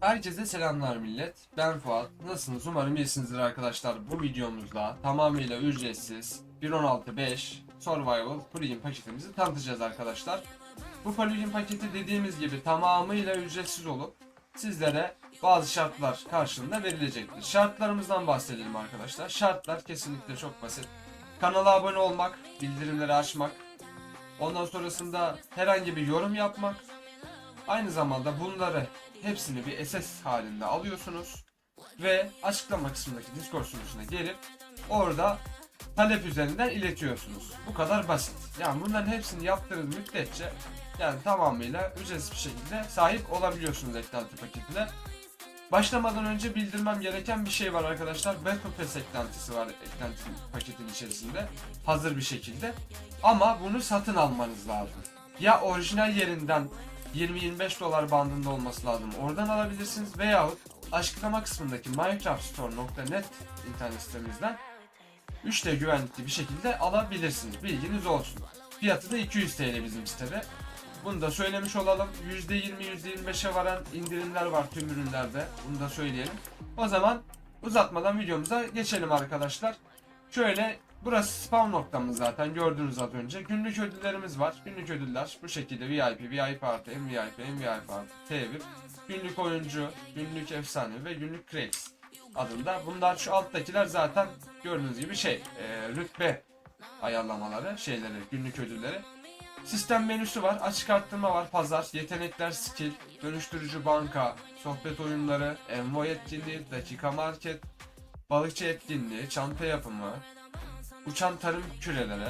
Herkese selamlar millet. Ben Fuat. Nasılsınız? Umarım iyisinizdir arkadaşlar. Bu videomuzda tamamıyla ücretsiz 1.16.5 Survival plugin paketimizi tanıtacağız arkadaşlar. Bu plugin paketi dediğimiz gibi tamamıyla ücretsiz olup sizlere bazı şartlar karşılığında verilecektir. Şartlarımızdan bahsedelim arkadaşlar. Şartlar kesinlikle çok basit. Kanala abone olmak, bildirimleri açmak, ondan sonrasında herhangi bir yorum yapmak, Aynı zamanda bunları hepsini bir SS halinde alıyorsunuz ve açıklama kısmındaki Discord sunucusuna gelip orada talep üzerinden iletiyorsunuz. Bu kadar basit. Yani bunların hepsini yaptığınız müddetçe yani tamamıyla ücretsiz bir şekilde sahip olabiliyorsunuz eklenti paketine. Başlamadan önce bildirmem gereken bir şey var arkadaşlar. Battle Pass eklentisi var eklenti paketin içerisinde. Hazır bir şekilde. Ama bunu satın almanız lazım. Ya orijinal yerinden 20-25 dolar bandında olması lazım. Oradan alabilirsiniz veyahut açıklama kısmındaki minecraftstore.net internet sitemizden 3D güvenlikli bir şekilde alabilirsiniz. Bilginiz olsun. Fiyatı da 200 TL bizim sitede. Bunu da söylemiş olalım. %20 %25'e varan indirimler var tüm ürünlerde. Bunu da söyleyelim. O zaman uzatmadan videomuza geçelim arkadaşlar. Şöyle burası spawn noktamız zaten gördünüz az önce. Günlük ödüllerimiz var. Günlük ödüller bu şekilde VIP, VIP artı, MVP, MVP artı, T1, günlük oyuncu, günlük efsane ve günlük Cracks adında. Bunlar şu alttakiler zaten gördüğünüz gibi şey e, rütbe ayarlamaları, şeyleri, günlük ödülleri. Sistem menüsü var, açık arttırma var, pazar, yetenekler, skill, dönüştürücü banka, sohbet oyunları, envoy etkinliği, dakika market, balıkçı etkinliği, çanta yapımı, uçan tarım küreleri,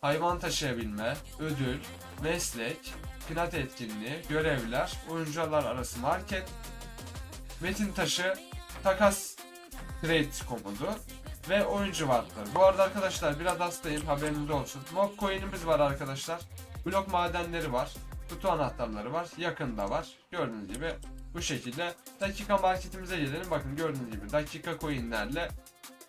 hayvan taşıyabilme, ödül, meslek, pinat etkinliği, görevler, oyuncular arası market, metin taşı, takas trade komodu ve oyuncu varlıkları. Bu arada arkadaşlar biraz hastayım haberiniz olsun. Mob coin'imiz var arkadaşlar. Blok madenleri var. Kutu anahtarları var. Yakında var. Gördüğünüz gibi bu şekilde. Dakika marketimize gelelim. Bakın gördüğünüz gibi dakika coin'lerle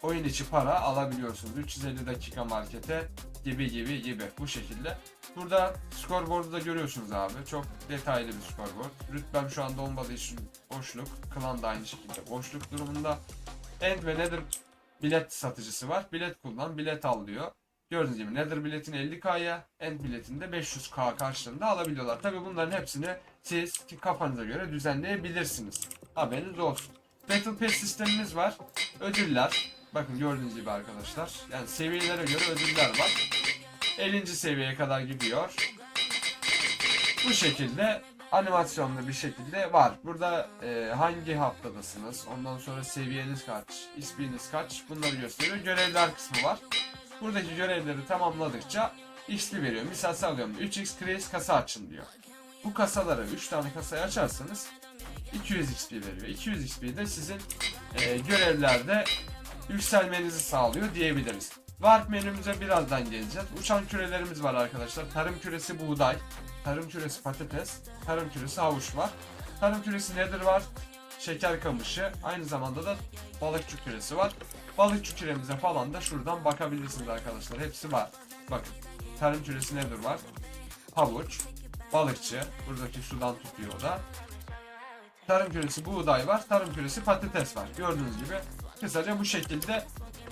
oyun içi para alabiliyorsunuz. 350 dakika markete gibi gibi gibi bu şekilde. Burada scoreboard'u da görüyorsunuz abi. Çok detaylı bir scoreboard. Rütbem şu anda olmadığı için boşluk. Klan da aynı şekilde boşluk durumunda. End ve Nether bilet satıcısı var. Bilet kullan, bilet al diyor. Gördüğünüz gibi Nether biletini 50k'ya, End biletini de 500k karşılığında alabiliyorlar. Tabi bunların hepsini siz kafanıza göre düzenleyebilirsiniz. Haberiniz olsun. Battle Pass sistemimiz var. Ödüller. Bakın gördüğünüz gibi arkadaşlar. Yani seviyelere göre ödüller var. 50. seviyeye kadar gidiyor. Bu şekilde animasyonlu bir şekilde var. Burada e, hangi haftadasınız, ondan sonra seviyeniz kaç, isminiz kaç bunları gösteriyor. Görevler kısmı var. Buradaki görevleri tamamladıkça XP veriyor. Misal sallıyorum 3x Craze kasa açın diyor. Bu kasaları 3 tane kasayı açarsanız 200 XP veriyor. 200 XP de sizin e, görevlerde yükselmenizi sağlıyor diyebiliriz. Warp menümüze birazdan geleceğiz. Uçan kürelerimiz var arkadaşlar. Tarım küresi buğday, tarım küresi patates, tarım küresi havuç var. Tarım küresi nedir var? Şeker kamışı, aynı zamanda da balıkçı küresi var. Balıkçı küremize falan da şuradan bakabilirsiniz arkadaşlar. Hepsi var. Bakın. Tarım küresi nedir var? Havuç, balıkçı, buradaki sudan tutuyor da. Tarım küresi buğday var, tarım küresi patates var. Gördüğünüz gibi kısaca bu şekilde.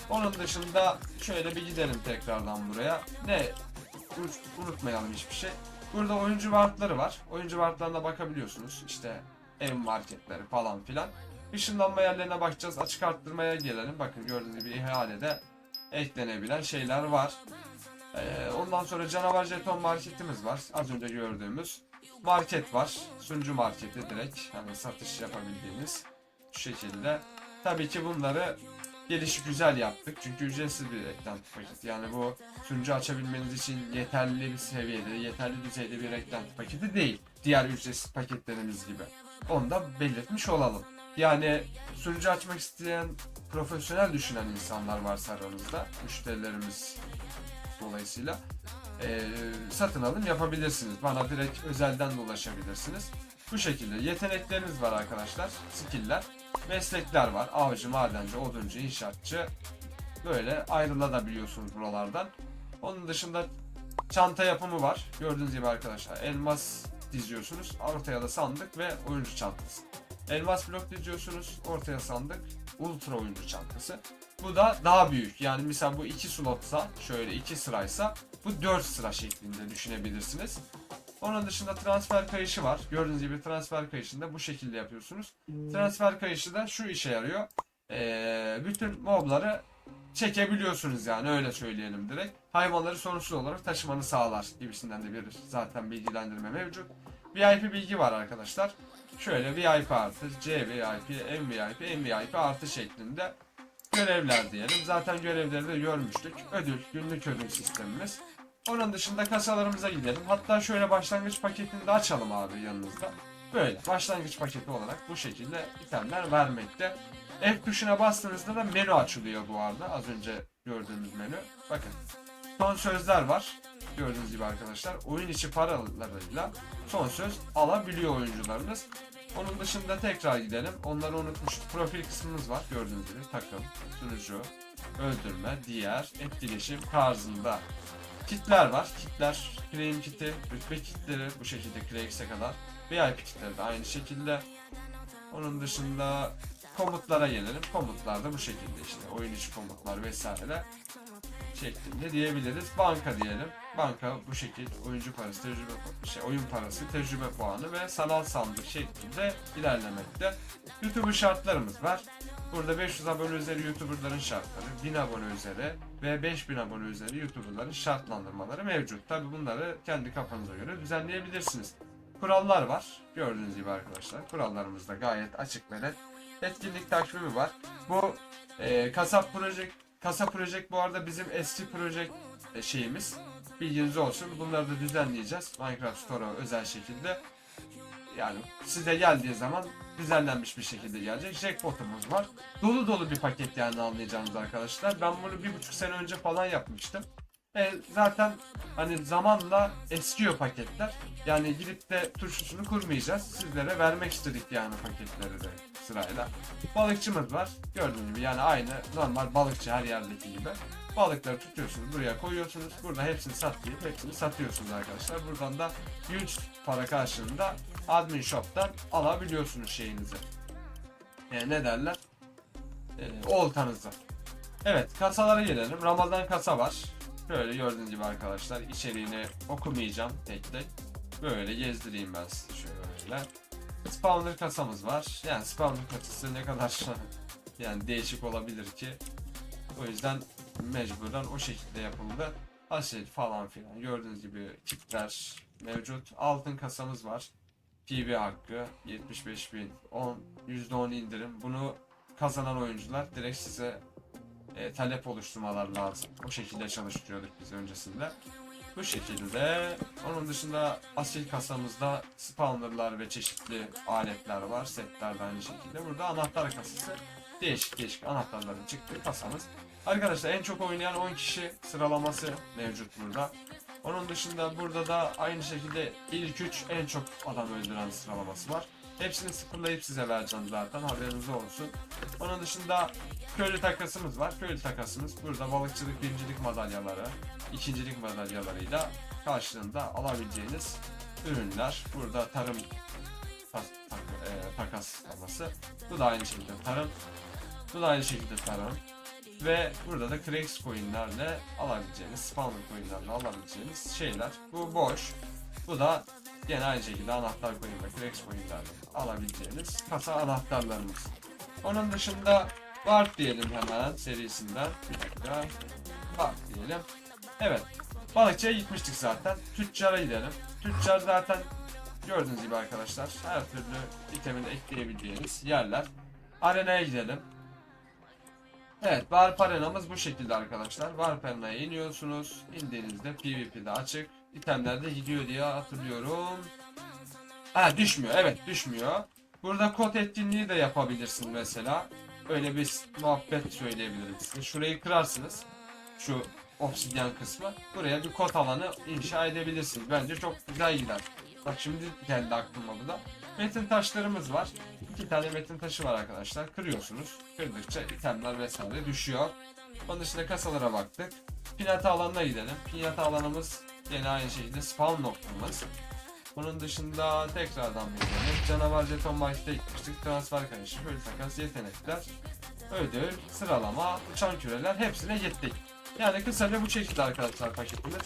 Onun dışında şöyle bir gidelim tekrardan buraya. Ne? Unut- Unutmayalım hiçbir şey. Burada oyuncu vartları var. Oyuncu vartlarına bakabiliyorsunuz. İşte ev marketleri falan filan. Işınlanma yerlerine bakacağız. Açık arttırmaya gelelim. Bakın gördüğünüz gibi ihalede eklenebilen şeyler var. Ee, ondan sonra canavar jeton marketimiz var. Az önce gördüğümüz market var. Sunucu marketi direkt hani satış yapabildiğiniz şekilde. Tabii ki bunları gelişi güzel yaptık. Çünkü ücretsiz bir reklam paketi. Yani bu sunucu açabilmeniz için yeterli bir seviyede, yeterli düzeyde bir reklam paketi değil. Diğer ücretsiz paketlerimiz gibi. Onu da belirtmiş olalım. Yani sunucu açmak isteyen profesyonel düşünen insanlar varsa aranızda, müşterilerimiz dolayısıyla eee, satın alım yapabilirsiniz. Bana direkt özelden de ulaşabilirsiniz. Bu şekilde yetenekleriniz var arkadaşlar, skill'ler. Meslekler var. Avcı, madenci, oduncu, inşaatçı. Böyle ayrılabiliyorsunuz buralardan. Onun dışında çanta yapımı var. Gördüğünüz gibi arkadaşlar elmas diziyorsunuz. Ortaya da sandık ve oyuncu çantası. Elmas blok diziyorsunuz. Ortaya sandık. Ultra oyuncu çantası. Bu da daha büyük. Yani mesela bu iki slotsa şöyle iki sıraysa bu 4 sıra şeklinde düşünebilirsiniz. Onun dışında transfer kayışı var. Gördüğünüz gibi transfer kayışını da bu şekilde yapıyorsunuz. Transfer kayışı da şu işe yarıyor. Ee, bütün mobları çekebiliyorsunuz yani öyle söyleyelim direkt. Hayvanları sorunsuz olarak taşımanı sağlar gibisinden de bir zaten bilgilendirme mevcut. VIP bilgi var arkadaşlar. Şöyle VIP artı, C VIP, M VIP, M VIP artı şeklinde görevler diyelim. Zaten görevleri de görmüştük. Ödül, günlük ödül sistemimiz. Onun dışında kasalarımıza gidelim. Hatta şöyle başlangıç paketini de açalım abi yanınızda. Böyle başlangıç paketi olarak bu şekilde itemler vermekte. F tuşuna bastığınızda da menü açılıyor bu arada. Az önce gördüğümüz menü. Bakın. Son sözler var. Gördüğünüz gibi arkadaşlar. Oyun içi paralarıyla son söz alabiliyor oyuncularınız. Onun dışında tekrar gidelim. Onları unutmuştuk. Profil kısmımız var. Gördüğünüz gibi takım, sunucu, öldürme, diğer, etkileşim tarzında kitler var. Kitler, claim kiti, rütbe kitleri bu şekilde Craig'e kadar. VIP kitleri de aynı şekilde. Onun dışında komutlara gelelim. Komutlar da bu şekilde işte oyun içi komutlar vesaire şeklinde diyebiliriz. Banka diyelim. Banka bu şekilde oyuncu parası, tecrübe şey oyun parası, tecrübe puanı ve sanal sandık şeklinde ilerlemekte. YouTube şartlarımız var. Burada 500 abone üzeri YouTuber'ların şartları, 1000 abone üzeri ve 5000 abone üzeri YouTuber'ların şartlandırmaları mevcut. Tabi bunları kendi kafanıza göre düzenleyebilirsiniz. Kurallar var. Gördüğünüz gibi arkadaşlar. Kurallarımız da gayet açık ve net. Etkinlik takvimi var. Bu e, kasap proje kasa proje bu arada bizim eski proje e, şeyimiz. Bilginiz olsun. Bunları da düzenleyeceğiz. Minecraft Store'a özel şekilde. Yani size geldiği zaman düzenlenmiş bir şekilde gelecek. Jackpot'umuz var. Dolu dolu bir paket yani anlayacağınız arkadaşlar. Ben bunu bir buçuk sene önce falan yapmıştım. E, zaten hani zamanla eskiyor paketler. Yani gidip de turşusunu kurmayacağız. Sizlere vermek istedik yani paketleri de sırayla. Balıkçımız var. Gördüğünüz gibi yani aynı normal balıkçı her yerdeki gibi. Balıkları tutuyorsunuz, buraya koyuyorsunuz. Burada hepsini satlayıp hepsini satıyorsunuz arkadaşlar. Buradan da 100 para karşılığında admin shop'tan alabiliyorsunuz şeyinizi. E, ne derler? E, oltanızı. Evet kasalara gelelim. Ramazan kasa var. Böyle gördüğünüz gibi arkadaşlar içeriğini okumayacağım tek tek. Böyle gezdireyim ben size şöyle. Spawner kasamız var. Yani spawner kasası ne kadar yani değişik olabilir ki. O yüzden mecburen o şekilde yapıldı. Aşil falan filan gördüğünüz gibi kitler mevcut. Altın kasamız var. PB hakkı 75 bin 10 %10 indirim. Bunu kazanan oyuncular direkt size e, talep oluşturmalar lazım. O şekilde çalıştırıyorduk biz öncesinde. Bu şekilde. Onun dışında asil kasamızda spawnerlar ve çeşitli aletler var. Setler de aynı şekilde. Burada anahtar kasası. Değişik değişik anahtarların çıktığı kasamız. Arkadaşlar en çok oynayan 10 kişi sıralaması mevcut burada. Onun dışında burada da aynı şekilde ilk 3 en çok adam öldüren sıralaması var. Hepsini sıfırlayıp size vereceğim zaten haberiniz olsun. Onun dışında köylü takasımız var. Köylü takasımız burada balıkçılık birincilik madalyaları, ikincilik madalyalarıyla karşılığında alabileceğiniz ürünler. Burada tarım ta- ta- e, takaslaması. Bu da aynı şekilde tarım. Bu da aynı şekilde tarım. Ve burada da Cracks coinlerle alabileceğiniz, spawner coinlerle alabileceğiniz şeyler. Bu boş. Bu da Yine aynı şekilde anahtar coin ve Cracks coinlerle alabileceğiniz kasa anahtarlarımız. Onun dışında Warp diyelim hemen serisinden. Bir dakika. Warp diyelim. Evet. Balıkçıya gitmiştik zaten. Tüccara gidelim. Tüccar zaten gördüğünüz gibi arkadaşlar her türlü vitamini ekleyebileceğiniz yerler. Arenaya gidelim. Evet, Warp arenamız bu şekilde arkadaşlar. Warp arenaya iniyorsunuz. İndiğinizde PvP'de açık. İtemler de gidiyor diye hatırlıyorum. Ha düşmüyor, evet düşmüyor. Burada kod etkinliği de yapabilirsin mesela. Öyle bir muhabbet söyleyebilirim size. Şurayı kırarsınız. Şu obsidyen kısmı. Buraya bir kod alanı inşa edebilirsiniz. Bence çok güzel gider. Bak şimdi geldi aklıma bu da. Metin taşlarımız var. İki tane metin taşı var arkadaşlar. Kırıyorsunuz. Kırdıkça itemler vesaire düşüyor. Onun dışında kasalara baktık. Pinyata alanına gidelim. Pinyata alanımız yine aynı şekilde spawn noktamız. Bunun dışında tekrardan bir örnek. Canavar jeton bahiste gitmiştik. Transfer kayışı, full takas, yetenekler, ödül, sıralama, uçan küreler hepsine gittik. Yani kısaca bu şekilde arkadaşlar paketimiz.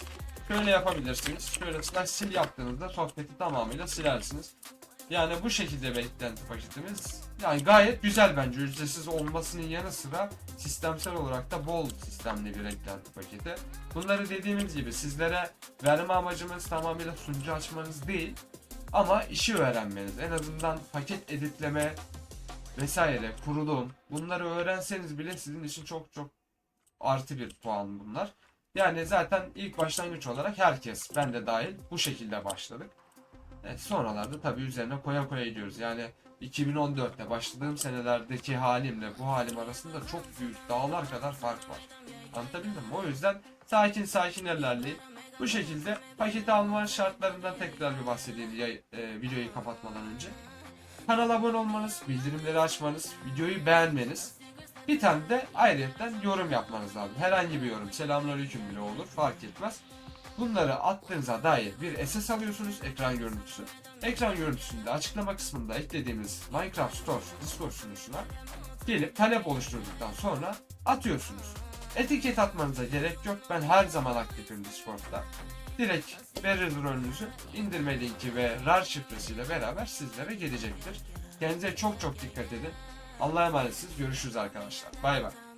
Şöyle yapabilirsiniz. Şöyle slash sil yaptığınızda sohbeti tamamıyla silersiniz. Yani bu şekilde beklenti paketimiz. Yani gayet güzel bence. Ücretsiz olmasının yanı sıra sistemsel olarak da bol sistemli bir eklenti paketi. Bunları dediğimiz gibi sizlere verme amacımız tamamıyla sunucu açmanız değil. Ama işi öğrenmeniz. En azından paket editleme vesaire, kurulum. Bunları öğrenseniz bile sizin için çok çok artı bir puan bunlar. Yani zaten ilk başlangıç olarak herkes, ben de dahil bu şekilde başladık. Evet, sonralarda tabii üzerine koya koya gidiyoruz. Yani 2014'te başladığım senelerdeki halimle bu halim arasında çok büyük dağlar kadar fark var. Anlatabildim mi? O yüzden sakin sakin ilerleyip bu şekilde paketi alma şartlarından tekrar bir bahsedeyim yay- e, videoyu kapatmadan önce. Kanala abone olmanız, bildirimleri açmanız, videoyu beğenmeniz, bir tane de ayrıyetten yorum yapmanız lazım. Herhangi bir yorum, selamünaleyküm bile olur, fark etmez. Bunları attığınıza dair bir SS alıyorsunuz, ekran görüntüsü. Ekran görüntüsünde açıklama kısmında eklediğimiz Minecraft Store Discord sunucusuna gelip talep oluşturduktan sonra atıyorsunuz. Etiket atmanıza gerek yok. Ben her zaman aktifim Discord'da. Direkt verir rolünüzü. indirme linki ve RAR şifresiyle beraber sizlere gelecektir. Kendinize çok çok dikkat edin. Allah'a emanetsiniz. Görüşürüz arkadaşlar. Bay bay.